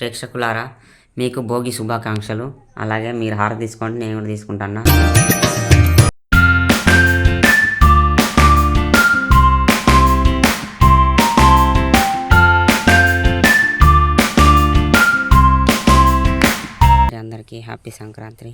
ప్రేక్షకులారా మీకు భోగి శుభాకాంక్షలు. అలాగే మీరు హార తీసుకోండి నేను కూడా తీసుకుంటాను? అందరికీ హ్యాపీ సంక్రాంతి.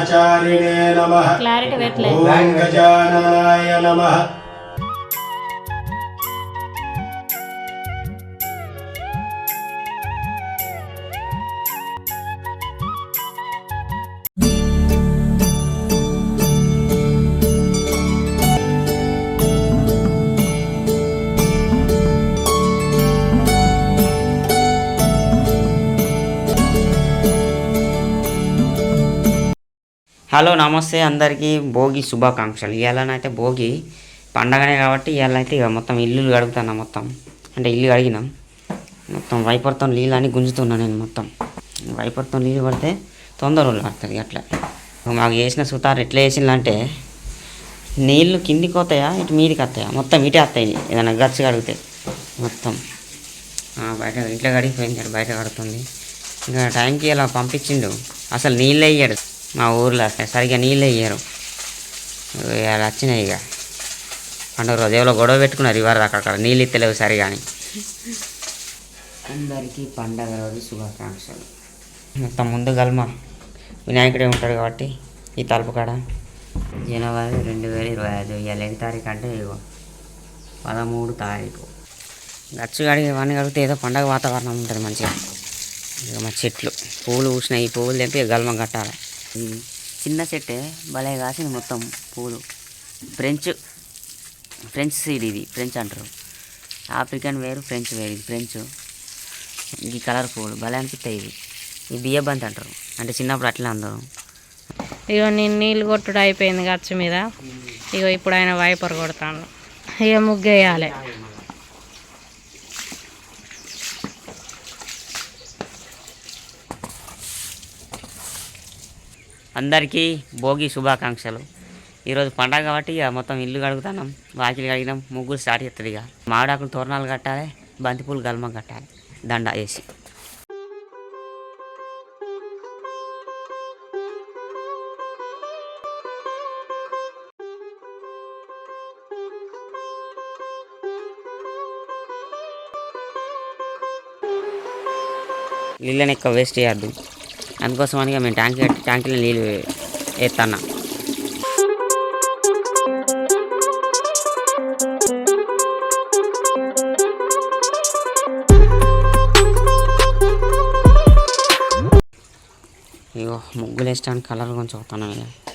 బ్రహ్మచారిణే నమ. హలో నమస్తే అందరికీ. భోగి శుభాకాంక్షలు. ఇవాళనైతే భోగి పండగనే కాబట్టి ఇవాళ ఇక మొత్తం ఇల్లు కడుగుతాను మొత్తం. అంటే ఇల్లు కడిగినాం. మొత్తం వైపర్తో నీళ్ళు అని గుంజుతున్నాను నేను మొత్తం. వైపర్తో నీళ్ళు పడితే తొందర పడుతుంది అట్లా. మాకు వేసిన సుతారు ఎట్లా చేసిందంటే నీళ్ళు కిందికి వస్తాయా ఇటు మీదికి వస్తాయా? మొత్తం ఇటే వస్తాయి. ఏదైనా గచ్చు కడిగితే మొత్తం. బయట ఇంట్లో కడిగిపోయింది. బయట కడుతుంది. ఇంకా టైంకి ఇలా పంపించిండు. అసలు నీళ్ళు వేయడు మా ఊర్లో సరిగ్గా నీళ్ళు వేయరు అలా వచ్చినాయి ఇక. పండుగ రోజు ఎవరో గొడవ పెట్టుకున్నారు ఇవ్వరు అక్కడక్కడ నీళ్ళు ఇత్తలేవు సరిగా అని అందరికీ పండగ రోజు శుభాకాంక్షలు. మొత్తం ముందు గల్మ వినాయకుడే ఉంటాడు కాబట్టి ఈ తలుపు కాడ. జనవరి రెండు వేల ఇరవై ఐదు ఇవాళ ఎన్ని తారీఖు అంటే ఇగో పదమూడు తారీఖు. గచ్చు కడిగి ఇవన్నీ కడిగితే ఏదో పండగ వాతావరణం ఉంటుంది మంచిగా. ఇక మా చెట్లు. పువ్వులు పూసినాయి. ఈ పువ్వులు తెంపి గల్మ కట్టాలి. ఇది చిన్న చెట్టే భలే కాసింది మొత్తం పూలు. ఫ్రెంచ్ ఫ్రెంచ్ సీడ్ ఇది ఫ్రెంచ్ అంటారు. ఆఫ్రికన్ వేరు ఫ్రెంచ్ వేరు ఇది ఫ్రెంచ్ ఈ కలర్ పూలు భలే అనిపిస్తాయి ఇవి. ఈ బియ్యబంతి అంటారు. అంటే చిన్నప్పుడు అట్లే అందరు. ఇగో నేను నీళ్ళు కొట్టుడు అయిపోయింది గచ్చు మీద. ఇగో ఇప్పుడు ఆయన వైపర్ కొడతాను ఇక ముగ్గేయాలి. అందరికీ భోగి శుభాకాంక్షలు. ఈరోజు పండగ కాబట్టి ఇక మొత్తం ఇల్లు కడుగుతున్నాం వాకిలు కడిగినాం ముగ్గురు స్టార్ట్ చేస్తుంది ఇక. మామిడాకులు తోరణాలు కట్టాలి బంతిపూలు గల్మం కట్టాలి దండ వేసి. నీళ్ళని ఎక్కువ వేస్ట్ చేయద్దు. అందుకోసం అని ఇక మేము ట్యాంక్ ట్యాంకులో నీళ్ళు వేస్తాను ఇగో ముగ్గులు వేసడానికి కలర్ కొంచెం అవుతాను ఇక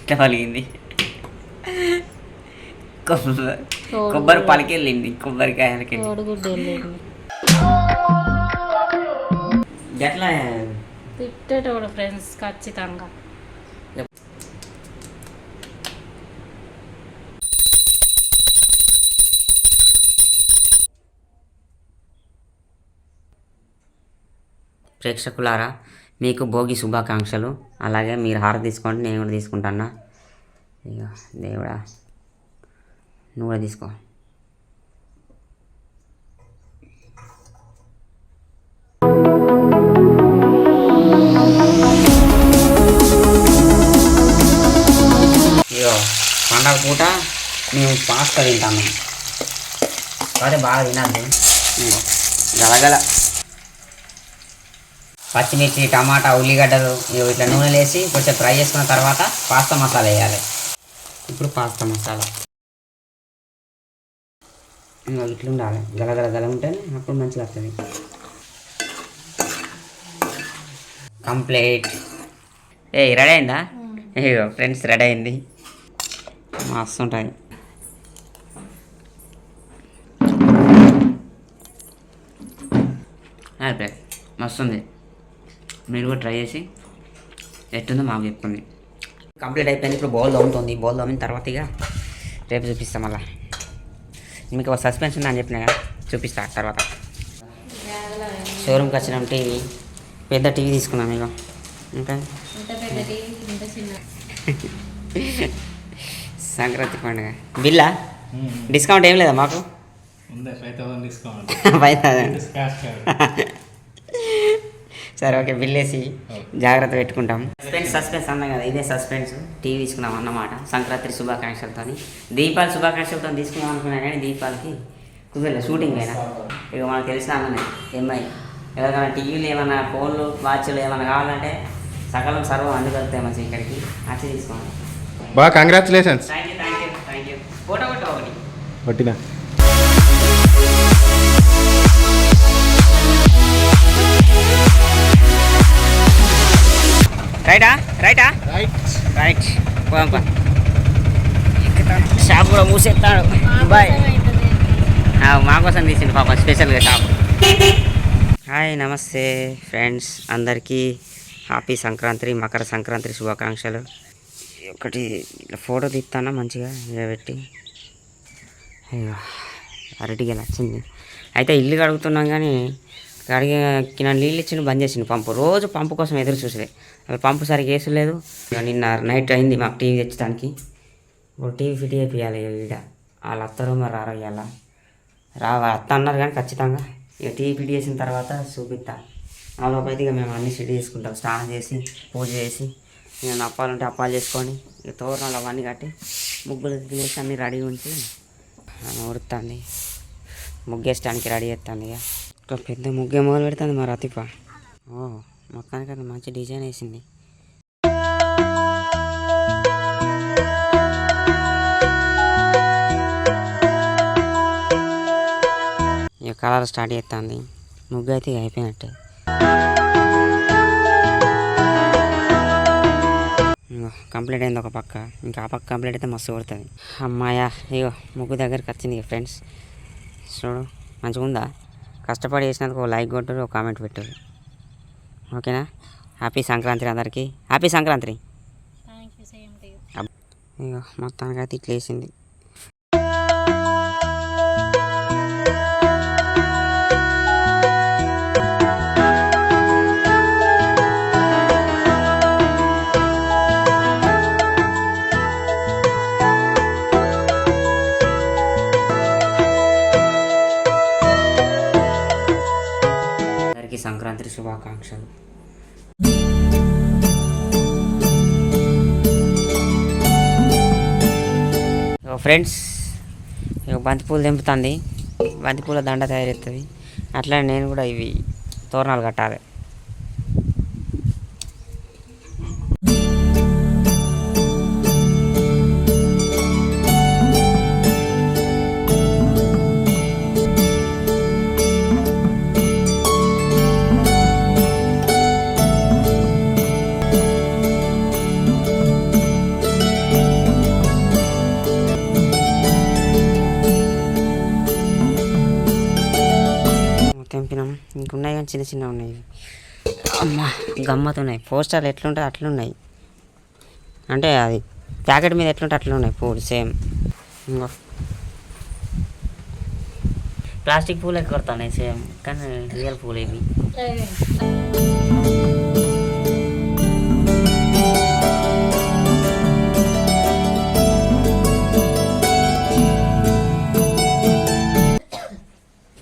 ఇట్లా పలిగింది. కొబ్బరి కొబ్బరి పలికి వెళ్ళింది కొబ్బరికాయలకి. ఎట్లా తిట్టేటోడు ఫ్రెండ్స్ ఖచ్చితంగా. ప్రేక్షకులారా మీకు భోగి శుభాకాంక్షలు. అలాగే మీరు హార తీసుకోండి నేను కూడా తీసుకుంటానా? ఇక దేవుడా నువ్వు కూడా తీసుకో. ఇగో పండగ పూట మేము పాస్తా తింటాము. అదే బాగా తినాలి. గలగల. పచ్చిమిర్చి టమాటా ఉల్లిగడ్డలు ఇట్లా నూనెలు వేసి కొంచెం ఫ్రై చేసుకున్న తర్వాత పాస్తా మసాలా వేయాలి. ఇప్పుడు పాస్తా మసాలా. ఇంకా ఇట్లా ఉండాలి. గలగల గల ఉంటేనే అప్పుడు మంచిగా వస్తుంది. కంప్లీట్. ఏ రెడీ అయిందా? ఏయో ఫ్రెండ్స్ రెడీ అయింది. మస్తు ఉంటుంది అదే మస్తు ఉంది. మీరు కూడా ట్రై చేసి ఎట్టుందో మాకు చెప్పుకుంది కంప్లీట్ అయిపోయింది ఇప్పుడు బౌల్ తోముతుంది. బౌల్ తోమిన తర్వాత ఇక రేపు చూపిస్తాం మళ్ళా. మీకు ఒక సస్పెన్స్ ఉందని చెప్పిన కదా? చూపిస్తా తర్వాత. షోరూమ్కి వచ్చినాం టీవీ. పెద్ద టీవీ తీసుకున్నాం ఇక? ఇంకా సంక్రాంతి పండుగ. బిల్లా డిస్కౌంట్ ఏం లేదా మాకు? Five thousand discount five thousand cash card సరే ఓకే బిల్ వేసి జాగ్రత్త పెట్టుకుంటాం. సస్పెన్స్ సస్పెన్స్ అన్నాం కదా ఇదే సస్పెన్స్ టీవీ తీసుకున్నాం అన్నమాట. సంక్రాంతి శుభాకాంక్షలతో దీపావళి శుభాకాంక్షలతో తీసుకున్నాం అనుకున్నా కానీ దీపావళికి కుదరలేదు షూటింగ్ అయినా. ఇక మనకు తెలిసిన అన్ననే ఎంఐ ఎవరికైనా టీవీలు ఏమైనా ఫోన్లు వాచ్లు ఏమైనా కావాలంటే సకలం సర్వం అన్ని దొరుకుతాయి మంచి ఇక్కడికి. వచ్చి తీసుకోండి. బా congratulations thank you thank you thank you photo కొట్టు ఒకటి. రైటా రైటా రైట్ రైట్ షాప్ కూడా మూసేస్తాడు. బాయ్ మా కోసం తీసిండు పాప స్పెషల్గా షాప్ హాయ్ నమస్తే ఫ్రెండ్స్ అందరికీ హ్యాపీ సంక్రాంతి మకర సంక్రాంతి శుభాకాంక్షలు. ఒకటి ఫోటో తీస్తానా మంచిగా పెట్టి అయ్యో అరటిగా వచ్చింది అయితే ఇల్లు కడుగుతున్నాం కానీ కడిగి కింద నీళ్ళు ఇచ్చిన బంద్ చేసిండు పంపు. రోజు పంపు కోసం ఎదురు చూసేది పంపు సరిగ్గా వేసలేదు. ఇక నిన్న నైట్ అయింది మాకు టీవీ తెచ్చడానికి ఇప్పుడు టీవీ ఫిట్ చేయాలి ఈడ. వాళ్ళు అత్తరు మరి రారా ఇవాళ రా అత్త అన్నారు కానీ ఖచ్చితంగా. ఇక టీవీ ఫిట్ చేసిన తర్వాత చూపిస్తా. ఆ లోపైతే ఇక మేము అన్ని సెట్ చేసుకుంటాం. స్నానం చేసి పూజ చేసి నేను అప్పాలు ఉంటే అప్పాలు చేసుకొని ఇక తోరణాలు అవన్నీ కట్టి ముగ్గులు తీసి అన్నీ రెడీ ఉంచి ఊరుతుంది. ముగ్గేసడానికి రెడీ చేస్తాను ఇక పెద్ద ముగ్గే మొదలు పెడుతుంది మరి అతిప ఓ. మొత్తానికి అది మంచి డిజైన్ వేసింది. ఇక కలర్ స్టార్ట్ చేస్తుంది ముగ్గు అయితే ఇక అయిపోయినట్టే. కంప్లీట్ అయింది ఒక పక్క. ఇంకా ఆ పక్క కంప్లీట్ అయితే మస్తు కొడుతుంది. అమ్మాయా ఇగో ముగ్గు దగ్గరికి వచ్చింది ఫ్రెండ్స్. చూడు మంచిగా ఉందా కష్టపడి చేసినందుకు ఒక లైక్ కొట్టరు ఒక కామెంట్ పెట్టరు ఓకేనా? హ్యాపీ సంక్రాంతి అందరికీ. హ్యాపీ సంక్రాంతి మొత్తానికి అయితే ఇట్లా వేసింది సంక్రాంతి శుభాకాంక్షలు. ఫ్రెండ్స్ బంతిపూలు తెంపుతుంది. బంతిపూల దండ తయారవుతుంది అట్లా నేను కూడా ఇవి తోరణాలు కట్టాలి. చిన్న చిన్న ఉన్నాయి. అమ్మా గమ్మత్ ఉన్నాయి పోస్టర్లు ఎట్లుంటే అట్లున్నాయి. అంటే అది ప్యాకెట్ మీద ఎట్లుంటే అట్లున్నాయి పూలు సేమ్. ఇంకో ప్లాస్టిక్ పూలే కొడుతున్నాయి సేమ్ కానీ రియల్ పూలు ఇవి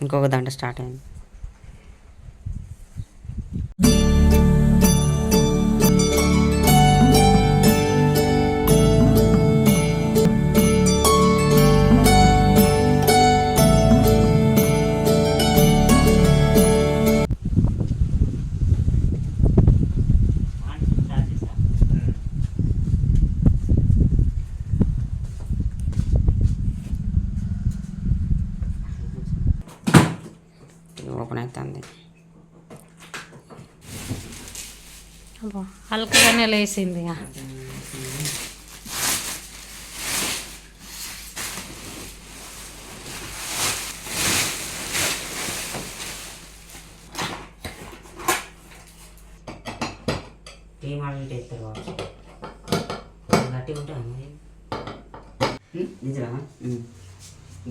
ఇంకొక దాంట్లో స్టార్ట్ అయింది. అబ్బో, హల్కగానే లేచింది ఇక.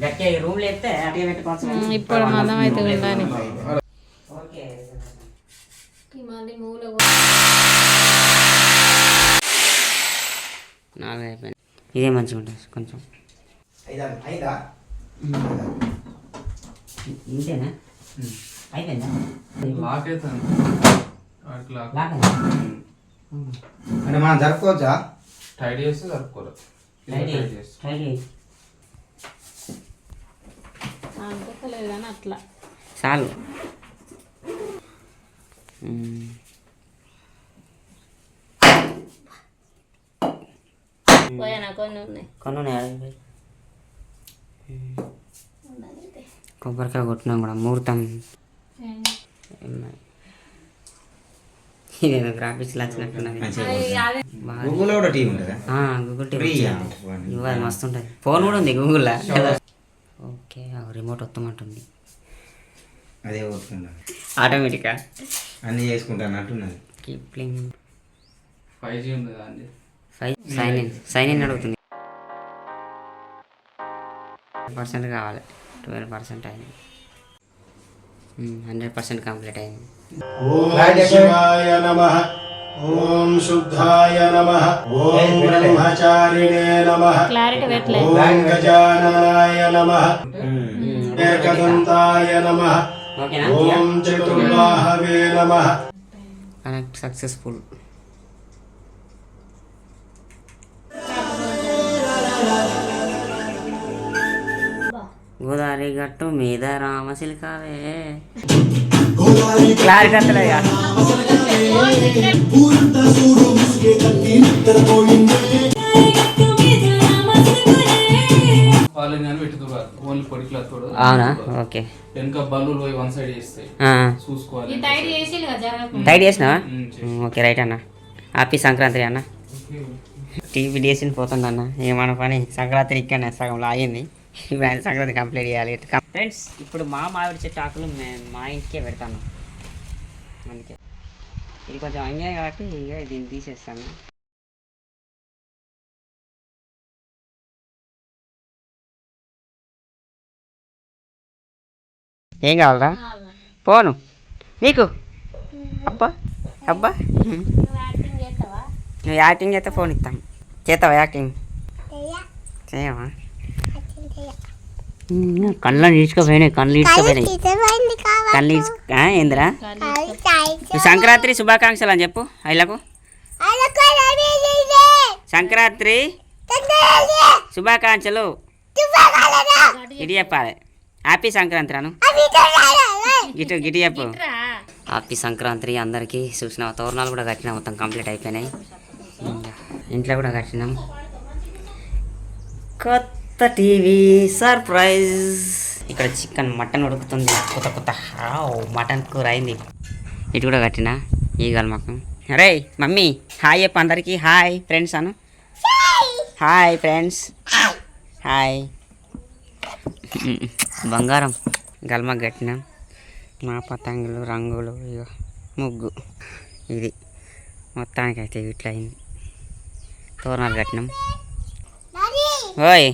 గట్టిగా రూమ్లో అట్టే పెట్టుకోవచ్చు ఇప్పుడు మందం అయితే ఉండాలి ఓకే నాలుగు అయిపోయింది ఇదే మంచిగా ఉంటుంది కొంచెం. ఇంతేనా? అయిపోయిందా? లాక్? అంటే మనం జరుపుకోవచ్చా? టైడ్ చేస్తే జరుపుకోరు. అనుకోలేదు కానీ అట్లా. చాలు. పోయానా కొన్ని ఉన్నాయి కొన్ని ఉన్నాయి ఆడ ఇవి. కొబ్బరికాయ కొట్టినాం కూడా ముహూర్తం. ఇదేదో గ్రాఫిక్స్ వచ్చినట్టున్నది బాగా గూగుల్లో కూడా టీం ఉంటుందా ఆ, గూగుల్ టీవీ. ఇవ్వాలి మస్తు ఉంటుంది ఫోన్ కూడా ఉంది గూగుల్లో ఓకే ఆ రిమోట్ వస్తామంటుంది అదే ఆటోమేటిక్గా అన్నీ చేసుకుంటాను అంటున్నది కీప్లింగ్ ఫైవ్ జీ ఉంది సైన్ ఇన్. సైన్ ఇన్ అడుగుతుంది. పర్సెంట్ కావాలి. ట్వెల్వ్ పర్సెంట్ అయింది. హండ్రెడ్ పర్సెంట్ కంప్లీట్ అయింది. ఓం శివాయ నమ. ఓం శుద్ధాయ నమ. ఓం బ్రహ్మచారిణే నమ. ఓం గజాననాయ నమ. ఏకదంతాయ నమ. ఓం చతుర్బాహవే నమ. Connect successful. గోదావరి గట్టు మీద రామశిల్కావే. పొడికిలా తోడు. అవునా? ఓకే. వెనక బల్లులు పోయి వన్ సైడ్ చేస్తాయి ఆ. చూసుకోవాలి. టైట్ చేసి జరగకుండా. టైట్ చేసినావా? ఓకే రైట్ అన్న. హ్యాపీ సంక్రాంతి అన్న. టీవీ డేసిన పోతుంది అన్న ఏమన్న పని? సంక్రాంతి ఇక్కడనే సగంలో ఆగింది ఇప్పుడు ఆయన సంక్రాంతి కంప్లీట్ చేయాలి. ఫ్రెండ్స్ ఇప్పుడు మా మామిడి చెట్టు ఆకులు మేము మా ఇంటికే పెడతాను. అందుకే. ఇది కొంచెం అంగే కాబట్టి ఇక దీన్ని తీసేస్తాను. ఏం కావాలరా? పోను. నీకు? అబ్బా అబ్బా. నువ్వు యాక్టింగ్ చేస్తే ఫోన్ ఇస్తాం చేస్తావా యాక్టింగ్? చేయవా? కళ్ళు ఈడ్చుకోపోయినాయి కళ్ళు ఈడ్చుకోపోయినాయి కళ్ళు ఏందిరా సంక్రాంతి శుభాకాంక్షలు అని చెప్పు ఐలకు సంక్రాంతి శుభాకాంక్షలు. ఇటు చెప్పాలి. హ్యాపీ సంక్రాంతి రాను. గిటు గిటు చెప్పు. హ్యాపీ సంక్రాంతి అందరికీ. చూసిన తోరణాలు కూడా కట్టినా మొత్తం కంప్లీట్ అయిపోయినాయి. ఇంట్లో కూడా కట్టినాం. కొత్త కొత్త టీవీ సర్ప్రైజ్. ఇక్కడ చికెన్ మటన్ ఉడుకుతుంది. కొత్త కొత్త. హావ్ మటన్ కూర అయింది. ఇటు కూడా కట్టినా? ఈ గల్మకం రే మమ్మీ హాయ్ చెప్పు అందరికీ. హాయ్ ఫ్రెండ్స్ అను. Hi friends. హాయ్. బంగారం. గల్మాకు కట్టినాం. మా పతంగులు రంగులు ఇక ముగ్గు. ఇది. మొత్తానికి అయితే ఇట్లా అయింది తోరణాలు కట్టినాం. ఓయ్.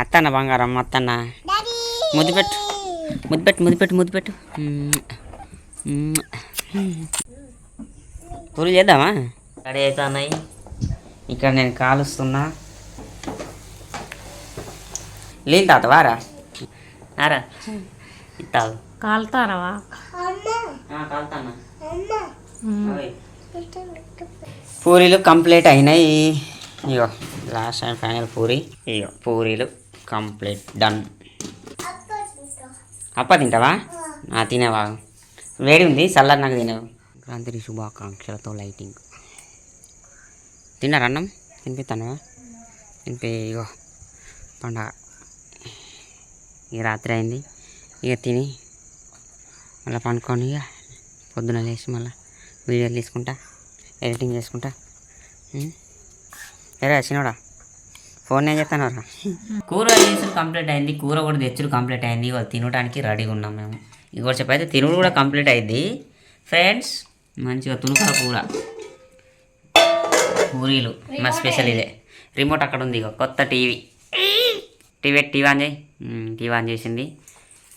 అత్తన్న బంగారం అత్తన్న. ముద్దు పెట్టు ముద్దు పెట్టు ముద్దు పెట్టు ముద్దు పెట్టు. పూలు చేద్దామా? రెడీ అవుతున్నాయి ఇక్కడ నేను కాలుస్తున్నా. లేదు తాత వారా? ఆరా ఇస్తావు కాలుతారవా కాలుతానా? పూరీలు కంప్లీట్ అయినాయి. ఇగో లాస్ట్ అండ్ ఫైనల్ పూరి. ఇగో పూరీలు. కంప్లీట్. డన్. అప్ప తింటావా? ఆ, తినేవా? వేడి ఉంది చల్లని నాకు తినేవు. క్రాంతి శుభాకాంక్షలతో లైటింగ్. తిన్నారా అన్నం? తినిపిస్తాను తినిపి ఇగో పండగ ఇక రాత్రి అయింది. ఇక తిని మళ్ళీ పండుకొని ఇక పొద్దున లేచి మళ్ళీ వీడియోలు తీసుకుంటా ఎడిటింగ్ చేసుకుంటా? ఎరా వచ్చినోడా ఫోన్ ఏం చేస్తాను రా? కూర చేసుడు కంప్లీట్ అయింది కూర కూడా తెచ్చుడు కంప్లీట్ అయింది. ఇవాళ తినడానికి రెడీగా ఉన్నాం మేము. ఇంకోటి చెప్పైతే తినుడు కూడా కంప్లీట్ అయింది. ఫ్రెండ్స్ మంచిగా తునుకల కూర. పూరీలు మా స్పెషల్ ఇదే. రిమోట్ అక్కడ ఉంది ఇక కొత్త టీవీ. టీవీ టీవీ ఆన్ చేయి. టీవీ ఆన్ చేసింది.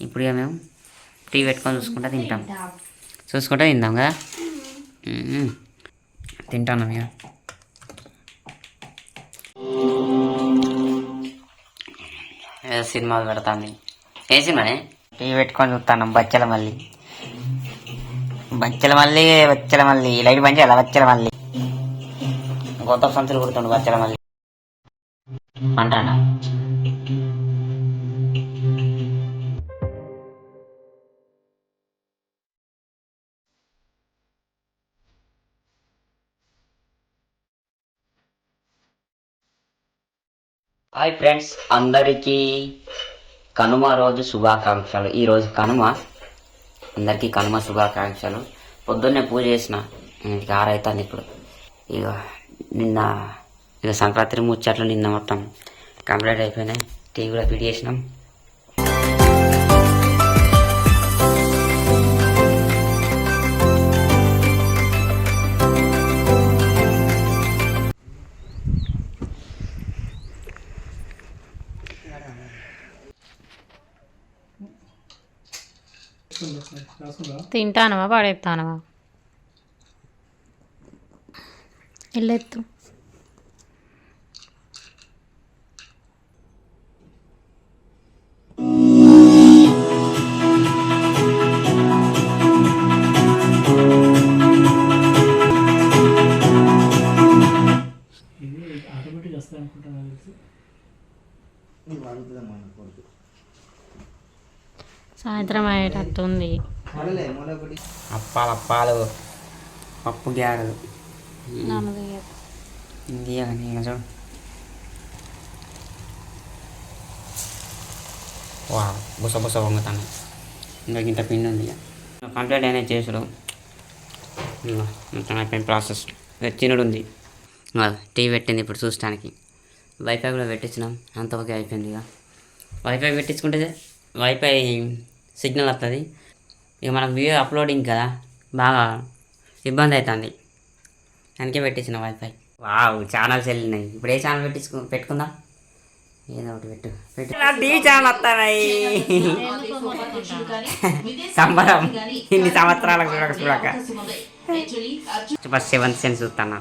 ఇప్పుడు ఇక మేము టీవీ పెట్టుకొని చూసుకుంటా తింటాం. చూసుకుంటా తిందాం కదా? తింటాను ఇక ఏదో సినిమాలు పెడతాంది. ఏ సినిమానే టీవీ పెట్టుకొని చూస్తాను బచ్చల మళ్ళీ బచ్చల మళ్ళీ బచ్చల మళ్ళీ లైట్ బంద్ చేయాలి? బచ్చల మళ్ళీ కొత్త సంచులు కుడుతుండు బచ్చల మళ్ళీ అంటాడా హాయ్ ఫ్రెండ్స్ అందరికీ కనుమ రోజు శుభాకాంక్షలు. ఈరోజు కనుమ అందరికీ కనుమ శుభాకాంక్షలు. పొద్దున్నే పూజ చేసిన ఇంటికి ఆరైతుంది ఇప్పుడు. ఇక నిన్న ఇక సంక్రాంతి ముచ్చట్లు నిన్న మొత్తం కంప్లీట్ అయిపోయినాయి. టీవీలో కూడా ఫిట్ చేసినాం. తింటానవా పడేస్తానవా వెళ్ళెత్తు అప్పాలు అప్పాలు పప్పు తీయకు. ఇది అని చూడు వా బుస బుస వంగుతాను. ఇంకా ఇంత పిండి ఉంది. ఇక కంప్లీట్ అయినా చేసుడు మొత్తం అయిపోయిన ప్రాసెస్. తినడు ఉంది. టీవీ పెట్టింది ఇప్పుడు చూడటానికి వైఫై కూడా పెట్టించినాం. అంత ఓకే అయిపోయింది ఇక. వైఫై పెట్టించుకుంటే వైఫై సిగ్నల్ వస్తుంది ఇక మనకు వీడియో అప్లోడింగ్ కదా. బాగా ఇబ్బంది అవుతుంది అందుకే పెట్టించిన వైఫై వావ్ ఛానల్స్ వెళ్ళినాయి. ఇప్పుడు ఏ ఛానల్ పెట్టించుకు పెట్టుకుందాం? ఏదో ఒకటి పెట్టు. పెట్టు. టీవీ ఛానల్ వస్తాయి సంబరం. ఇన్ని సంవత్సరాలకు చూడక చూడక. సూపర్ సెవెంత్ సెన్స్ చూస్తాను?